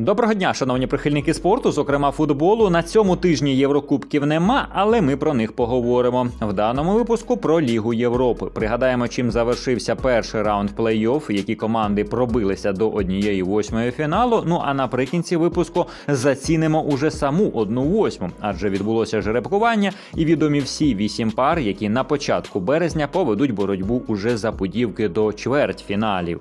Доброго дня, шановні прихильники спорту, зокрема футболу. На цьому тижні Єврокубків нема, але ми про них поговоримо. В даному випуску про Лігу Європи. Пригадаємо, чим завершився перший раунд плей-офф, які команди пробилися до однієї восьмої фіналу. Ну а наприкінці випуску зацінимо уже саму одну восьму, адже відбулося жеребкування, і відомі всі вісім пар, які на початку березня поведуть боротьбу уже за подівки до чвертьфіналів.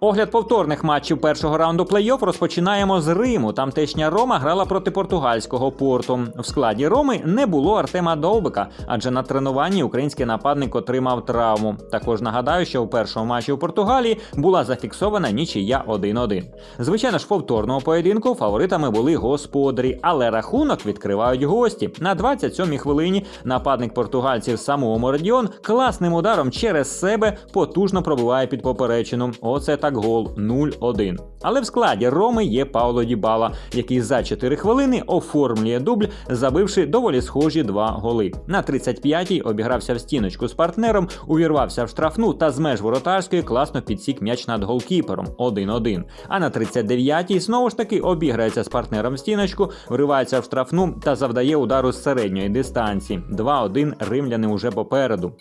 Огляд повторних матчів першого раунду плей-офф розпочинаємо з Риму. Тамтешня Рома грала проти португальського порту. В складі Роми не було Артема Довбика, адже на тренуванні український нападник отримав травму. Також нагадаю, що у першому матчі у Португалії була зафіксована нічия 1-1. Звичайно ж, в повторному поєдинку фаворитами були господарі, але рахунок відкривають гості. На 27-й хвилині нападник португальців Самуо Мордіон класним ударом через себе потужно пробиває під поперечину. Оце так гол 0-1. Але в складі Роми є Пауло Дібала, який за 4 хвилини оформлює дубль, забивши доволі схожі два голи. На 35-й обігрався в стіночку з партнером, увірвався в штрафну та з меж воротарської класно підсік м'яч над голкіпером 1-1. А на 39-й знову ж таки обіграється з партнером в стіночку, вривається в штрафну та завдає удару з середньої дистанції. 2-1 римляни уже попереду.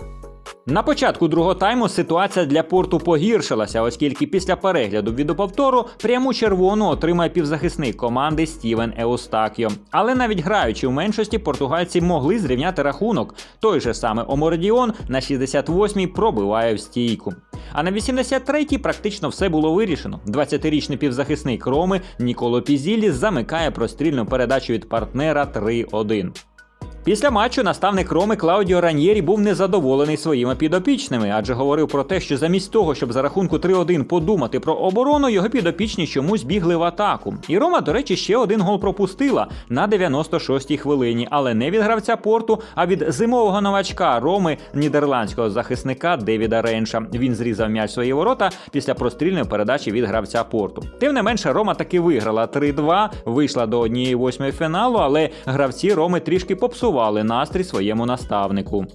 На початку другого тайму ситуація для порту погіршилася, оскільки після перегляду відеоповтору пряму червону отримає півзахисник команди Стівен Еустакіо. Але навіть граючи в меншості, португальці могли зрівняти рахунок. Той же саме Омордіон на 68-й пробиває в стійку. А на 83-й практично все було вирішено. 20-річний півзахисник Роми Ніколо Пізілі замикає прострільну передачу від партнера 3-1. Після матчу наставник Роми Клаудіо Раньєрі був незадоволений своїми підопічними, адже говорив про те, що замість того, щоб за рахунку 3-1 подумати про оборону, його підопічні чомусь бігли в атаку. І Рома, до речі, ще один гол пропустила на 96-й хвилині, але не від гравця порту, а від зимового новачка Роми нідерландського захисника Девіда Ренша. Він зрізав м'яч свої ворота після прострільної передачі від гравця порту. Тим не менше, Рома таки виграла 3-2, вийшла до однієї восьмої фіналу, але гравці Роми трішки попсували настрій своєму наставнику.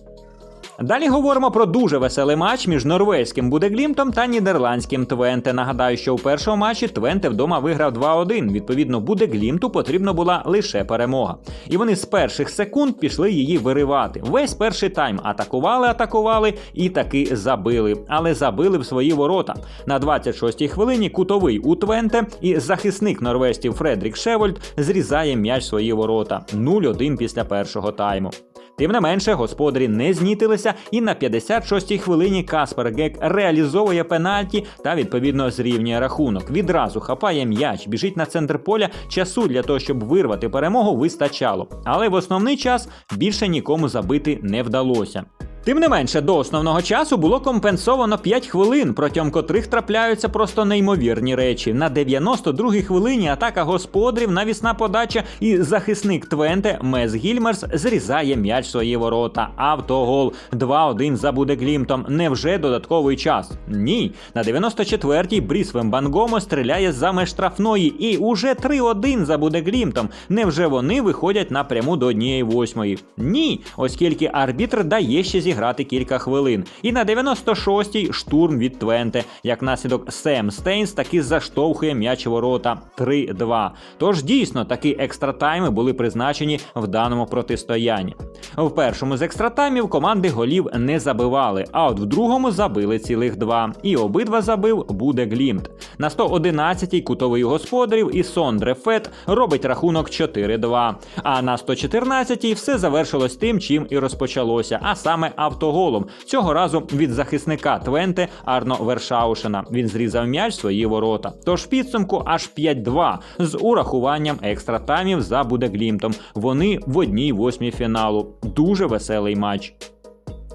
Далі говоримо про дуже веселий матч між норвезьким Будеглімтом та нідерландським Твенте. Нагадаю, що у першому матчі Твенте вдома виграв 2-1. Відповідно, Будеглімту потрібна була лише перемога. І вони з перших секунд пішли її виривати. Весь перший тайм атакували, атакували і таки забили. Але забили в свої ворота. На 26-й хвилині кутовий у Твенте і захисник норвезців Фредрік Шевольд зрізає м'яч в свої ворота. 0-1 після першого тайму. Тим не менше, господарі не знітилися, і на 56-й хвилині Каспер Гек реалізовує пенальті та відповідно зрівнює рахунок. Відразу хапає м'яч, біжить на центр поля. Часу для того, щоб вирвати перемогу, вистачало. Але в основний час більше нікому забити не вдалося. Тим не менше, до основного часу було компенсовано 5 хвилин, протягом котрих трапляються просто неймовірні речі. На 92-й хвилині атака господарів, навісна подача, і захисник Твенте Мес Гільмерс зрізає м'яч свої ворота. Автогол 2-1 за Будеглімтом. Невже додатковий час? Ні. На 94-й Бріс Вембангомо стріляє за меж штрафної і уже 3-1 за Будеглімтом. Невже вони виходять напряму до однієї восьмої? Ні, оскільки арбітр дає ще зіграти кілька хвилин. І на 96-й штурм від Твенте. Як наслідок Сем Стейнс таки заштовхує м'яч ворота 3-2. Тож дійсно такі екстратайми були призначені в даному протистоянні. В першому з екстратаймів команди голів не забивали, а от в другому забили цілих два. І обидва забив буде Глімт. На 111-й кутовий господарів і Сондре Фет робить рахунок 4-2. А на 114-й все завершилось тим, чим і розпочалося, а саме автоголом. Цього разу від захисника Твенте Арно Вершаушена. Він зрізав м'яч свої ворота. Тож підсумку аж 5-2 з урахуванням екстратаймів за Будеглімтом. Вони в одній восьмій фіналу. Дуже веселий матч.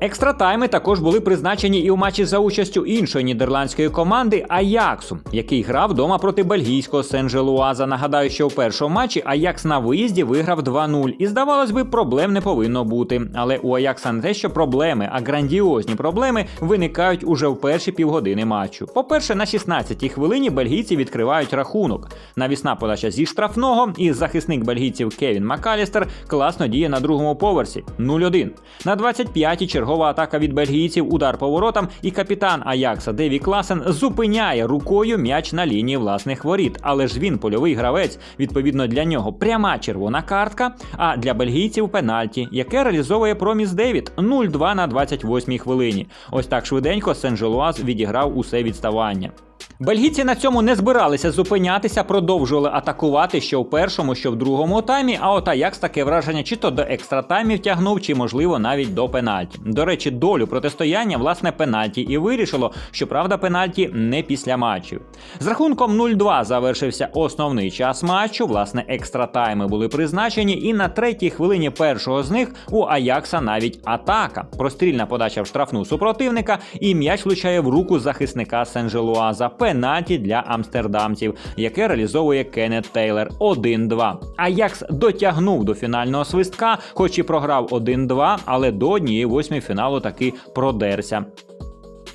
Екстратайми також були призначені і у матчі за участю іншої нідерландської команди Аяксу, який грав вдома проти бельгійського Сен-Желуаза. Нагадаю, що в першому матчі Аякс на виїзді виграв 2-0. І здавалось би, проблем не повинно бути. Але у Аякса не те, що проблеми, а грандіозні проблеми виникають уже в перші півгодини матчу. По-перше, на 16-й хвилині бельгійці відкривають рахунок. Навісна подача зі штрафного, і захисник бельгійців Кевін Макалістер класно діє на другому поверсі 0-1. На 25-й черговий чергова атака від бельгійців, удар поворотом, і капітан Аякса Деві Класен зупиняє рукою м'яч на лінії власних воріт. Але ж він польовий гравець. Відповідно для нього пряма червона картка. А для бельгійців пенальті, яке реалізовує Проміс Девід 0-2 на 28-й хвилині. Ось так швиденько Сен-Желуаз відіграв усе відставання. Бельгійці на цьому не збиралися зупинятися, продовжували атакувати що в першому, що в другому таймі. А от Аякс таке враження, чи то до екстратаймів тягнув, чи можливо навіть до пенальті. До речі, долю протистояння власне пенальті і вирішило, що правда пенальті не після матчів. З рахунком 0-2 завершився основний час матчу. Власне, екстратайми були призначені, і на третій хвилині першого з них у Аякса навіть атака. Прострільна подача в штрафну супротивника, і м'яч влучає в руку захисника Сен-Желуаза. Пенальті для амстердамців, яке реалізовує Кеннет Тейлер 1-2. Аякс дотягнув до фінального свистка, хоч і програв 1-2, але до однієї восьмі фіналу таки продерся.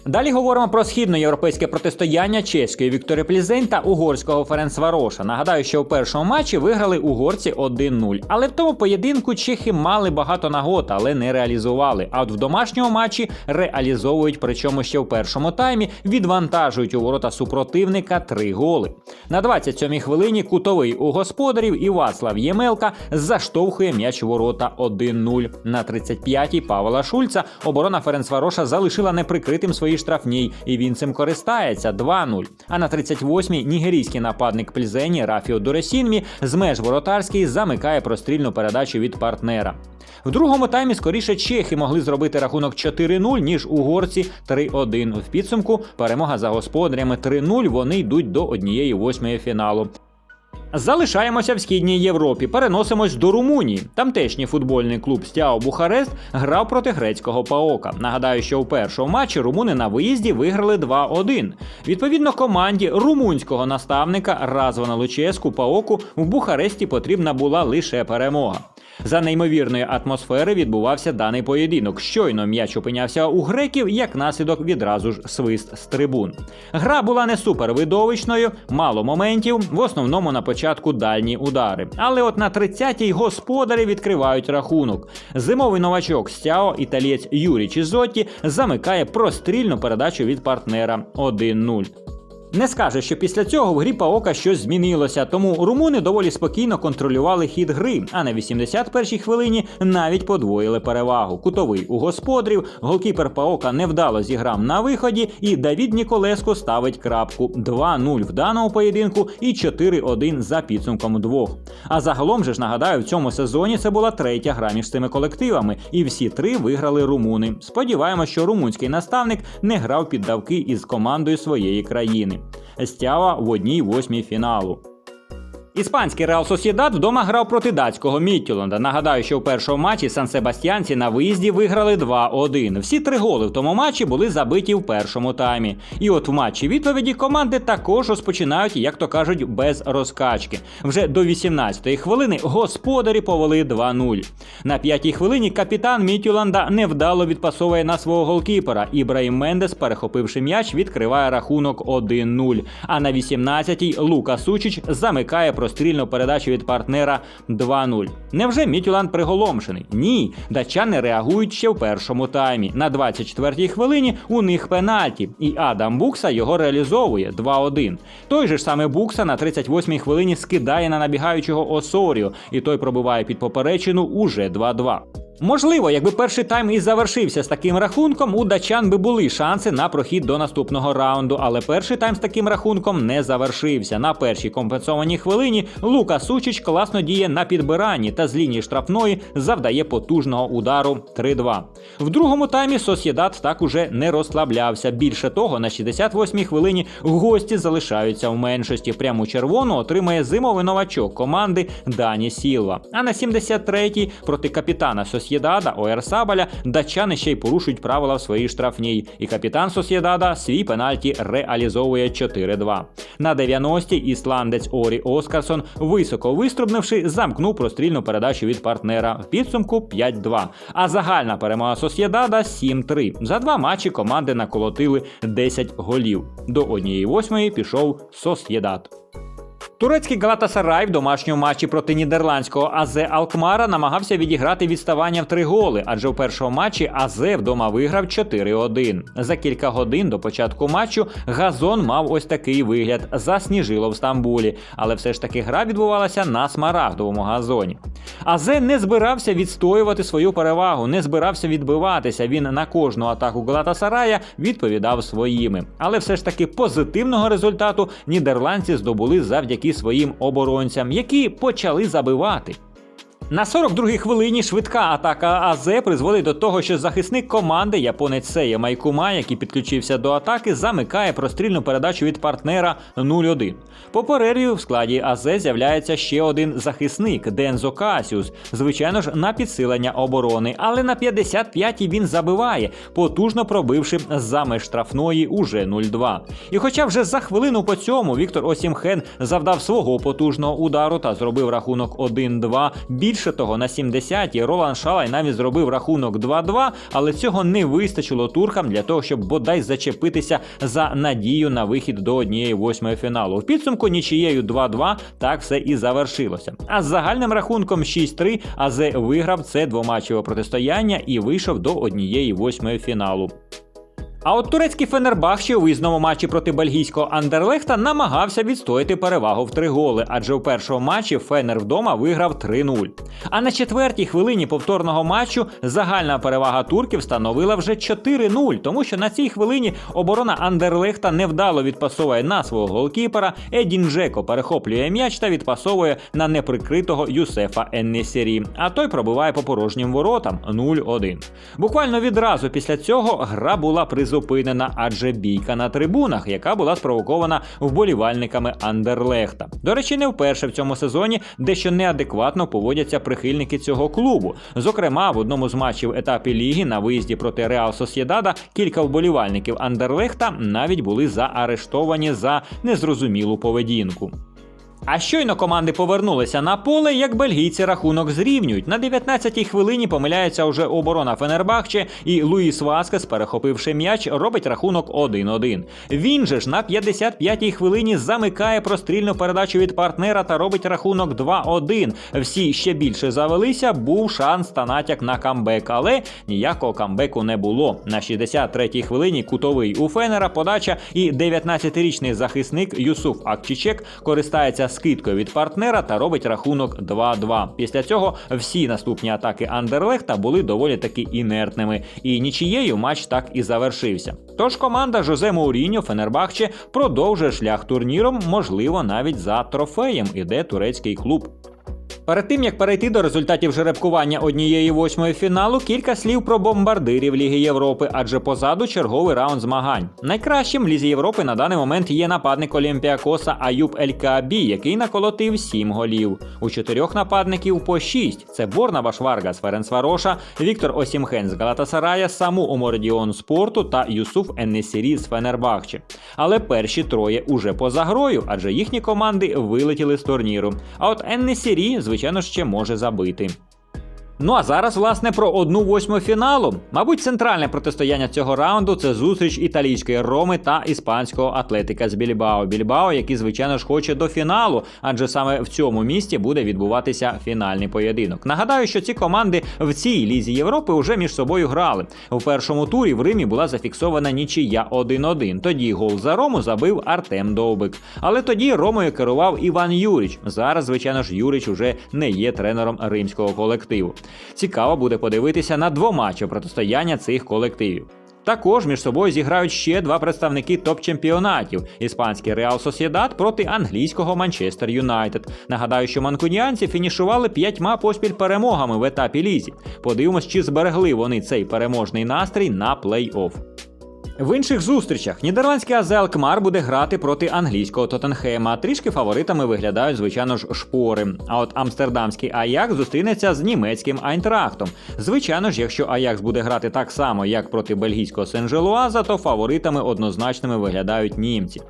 Далі говоримо про східноєвропейське протистояння чеської Вікторії Плізень та угорського Ференцвароша. Нагадаю, що у першому матчі виграли угорці 1-0. Але в тому поєдинку чехи мали багато нагод, але не реалізували. А от в домашньому матчі реалізовують, причому ще в першому таймі відвантажують у ворота супротивника три голи. На 27-й хвилині кутовий у господарів і Ємелка заштовхує м'яч ворота 1-0. На 35-й Павла Шульца оборона Ференцвароша залишила неприкритим свої штрафній, і він цим користається 2-0. А на 38-й нігерійський нападник Пльзені Рафіо Доресінмі з меж воротарський замикає прострільну передачу від партнера. В другому таймі скоріше чехи могли зробити рахунок 4-0, ніж угорці 3-1. В підсумку перемога за господарями 3-0. Вони йдуть до однієї восьмої фіналу. Залишаємося в східній Європі. Переносимось до Румунії. Тамтешній футбольний клуб Стяо Бухарест грав проти грецького Паока. Нагадаю, що у першому матчі румуни на виїзді виграли 2-1. Відповідно, команді румунського наставника Развана Луческу Паоку в Бухаресті потрібна була лише перемога. За неймовірної атмосфери відбувався даний поєдинок. Щойно м'яч опинявся у греків, як наслідок відразу ж свист з трибун. Гра була не супервидовищною, мало моментів, в основному на початку дальні удари. Але от на 30-й господарі відкривають рахунок. Зимовий новачок Стяо, італієць Юрій Чізотті, замикає прострільну передачу від партнера 1-0. Не скаже, що після цього в грі Паока щось змінилося, тому румуни доволі спокійно контролювали хід гри, а на 81-й хвилині навіть подвоїли перевагу. Кутовий у господарів, голкіпер Паока невдало зіграв на виході, і Давід Ніколеско ставить крапку 2-0 в даному поєдинку і 4-1 за підсумком двох. А загалом же ж нагадаю, в цьому сезоні це була третя гра між цими колективами, і всі три виграли румуни. Сподіваємось, що румунський наставник не грав під давки із командою своєї країни. Стява в одній восьмій фіналу. Іспанський Реал Сосідат вдома грав проти датського Міттюленда. Нагадаю, що в першому матчі Сан Себастьянці на виїзді виграли 2-1. Всі три голи в тому матчі були забиті в першому таймі. І от в матчі відповіді команди також розпочинають, як то кажуть, без розкачки. Вже до 18-ї хвилини господарі повели 2-0. На 5-й хвилині капітан Міттюланда невдало відпасовує на свого голкіпера. Ібраїм Мендес, перехопивши м'яч, відкриває рахунок 1-0. А на 18-й Лука Сучич замикає прострільну передачу від партнера 2-0. Невже Мітюланд приголомшений? Ні, датчани реагують ще в першому таймі. На 24-й хвилині у них пенальті, і Адам Букса його реалізовує 2-1. Той же ж саме Букса на 38-й хвилині скидає на набігаючого Осоріо, і той пробиває під поперечину уже 2-2. Можливо, якби перший тайм і завершився з таким рахунком, у датчан би були шанси на прохід до наступного раунду, але перший тайм з таким рахунком не завершився. На першій компенсованій хвилині Лука Сучич класно діє на підбиранні та з лінії штрафної завдає потужного удару 3-2. В другому таймі Сосєдат так уже не розслаблявся. Більше того, на 68-й хвилині гості залишаються в меншості. Пряму червону отримає зимовий новачок команди Дані Сілва. А на 73-й проти капітана Сосєдат Сосєдада Оер Сабаля датчани ще й порушують правила в своїй штрафній, і капітан Сосєдада свій пенальті реалізовує 4-2. На 90-й ісландець Орі Оскарсон, високо виструбнивши, замкнув прострільну передачу від партнера в підсумку 5-2. А загальна перемога Сосєдада 7-3. За два матчі команди наколотили 10 голів. До однієї восьмої пішов Сосєдад. Турецький Галатасарай в домашньому матчі проти нідерландського АЗ Алкмара намагався відіграти відставання в три голи, адже в першому матчі АЗ вдома виграв 4-1. За кілька годин до початку матчу газон мав ось такий вигляд засніжило в Стамбулі, але все ж таки гра відбувалася на смарагдовому газоні. АЗ не збирався відстоювати свою перевагу, не збирався відбиватися. Він на кожну атаку Галатасарая відповідав своїми. Але все ж таки позитивного результату нідерландці здобули завдяки своїм оборонцям, які почали забивати. На 42-й хвилині швидка атака АЗ призводить до того, що захисник команди японець Сея Майкума, який підключився до атаки, замикає прострільну передачу від партнера 0-1. По перерві в складі АЗ з'являється ще один захисник Дензо Касіус, звичайно ж, на підсилення оборони, але на 55-й він забиває, потужно пробивши за меж штрафної уже 0-2. І хоча вже за хвилину по цьому Віктор Осімхен завдав свого потужного удару та зробив рахунок 1-2, Більше того, на 70-й Ролан Шалай навіть зробив рахунок 2-2, але цього не вистачило туркам для того, щоб бодай зачепитися за надію на вихід до однієї восьмої фіналу. В підсумку нічією 2-2 так все і завершилося. А з загальним рахунком 6-3 АЗ виграв це двоматчеве протистояння і вийшов до однієї восьмої фіналу. А от турецький Фенербахче у виїзному матчі проти бельгійського Андерлехта намагався відстояти перевагу в три голи, адже у першому матчі Фенер вдома виграв 3-0. А на четвертій хвилині повторного матчу загальна перевага турків становила вже 4-0, тому що на цій хвилині оборона Андерлехта невдало відпасовує на свого голкіпера. Едін Джеко перехоплює м'яч та відпасовує на неприкритого Юсефа Еннесері, а той пробиває по порожнім воротам 0-1. Буквально відразу після цього гра була призупинена, адже бійка на трибунах, яка була спровокована вболівальниками Андерлехта. До речі, не вперше в цьому сезоні дещо неадекватно поводяться прихильники цього клубу. Зокрема, в одному з матчів етапі ліги на виїзді проти Реал Сосєдада кілька вболівальників Андерлехта навіть були заарештовані за незрозумілу поведінку. А щойно команди повернулися на поле, як бельгійці рахунок зрівнюють. На 19-й хвилині помиляється уже оборона Фенербахче, і Луїс Васкес, перехопивши м'яч, робить рахунок 1-1. Він же ж на 55-й хвилині замикає прострільну передачу від партнера та робить рахунок 2-1. Всі ще більше завелися, був шанс та натяк на камбек, але ніякого камбеку не було. На 63-й хвилині кутовий у Фенера подача і 19-річний захисник Юсуф Акчичек користається скидкою від партнера та робить рахунок 2-2. Після цього всі наступні атаки Андерлехта були доволі таки інертними, і нічією матч так і завершився. Тож команда Жозе Мауріньо Фенербахче продовжує шлях турніром, можливо, навіть за трофеєм іде турецький клуб. Перед тим як перейти до результатів жеребкування однієї восьмої фіналу, кілька слів про бомбардирів Ліги Європи, адже позаду черговий раунд змагань. Найкращим в Лізі Європи на даний момент є нападник Олімпіакоса Аюб Елькаабі, який наколотив 7 голів. У чотирьох нападників по 6. Це Борнабаш Варгас Ференцвароша, Віктор Осімхен з Галатасарая, Саму Омордіон Спорту та Юсуф Еннесірі з Фенербахче. Але перші троє уже поза грою, адже їхні команди вилетіли з турніру. А от Еннесірі, звичайно, ще може забити. Ну а зараз, власне, про одну восьму фіналу. Мабуть, центральне протистояння цього раунду це зустріч італійської Роми та іспанського атлетика з Більбао. Більбао, який, звичайно ж, хоче до фіналу, адже саме в цьому місті буде відбуватися фінальний поєдинок. Нагадаю, що ці команди в цій лізі Європи вже між собою грали. У першому турі в Римі була зафіксована нічия 1-1. Тоді гол за Рому забив Артем Довбик. Але тоді Ромою керував Іван Юріч. Зараз, звичайно ж, Юріч уже не є тренером римського колективу. Цікаво буде подивитися на двоматче протистояння цих колективів. Також між собою зіграють ще два представники топ-чемпіонатів: іспанський Реал Сосєдад проти англійського Манчестер Юнайтед. Нагадаю, що манкуніанці фінішували п'ятьма поспіль перемогами в етапі лізі. Подивимось, чи зберегли вони цей переможний настрій на плей-офф. В інших зустрічах нідерландський АЗ Алкмар буде грати проти англійського Тоттенхема. Трішки фаворитами виглядають, звичайно ж, шпори. А от амстердамський Аякс зустрінеться з німецьким Айнтрахтом. Звичайно ж, якщо Аякс буде грати так само, як проти бельгійського Сен-Желуаза, то фаворитами однозначними виглядають німці.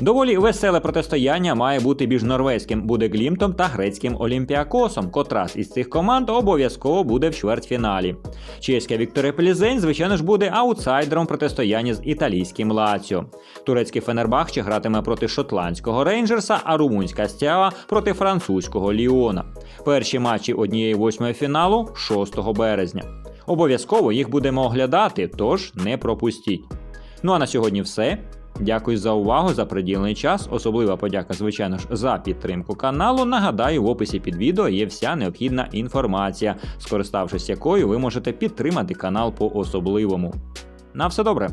Доволі веселе протистояння має бути між норвезьким Будеглімтом та грецьким Олімпіакосом, котра з із цих команд обов'язково буде в чвертьфіналі. Чеська Вікторія Плізень, звичайно ж, буде аутсайдером протистояння з італійським Лаціо. Турецький Фенербахче гратиме проти шотландського Рейнджерса, а румунська Стява проти французького Ліона. Перші матчі однієї восьмої фіналу 6 березня. Обов'язково їх будемо оглядати, тож не пропустіть. Ну а на сьогодні все. Дякую за увагу, за приділений час. Особлива подяка, звичайно ж, за підтримку каналу. Нагадаю, в описі під відео є вся необхідна інформація, скориставшись якою ви можете підтримати канал по особливому. На все добре!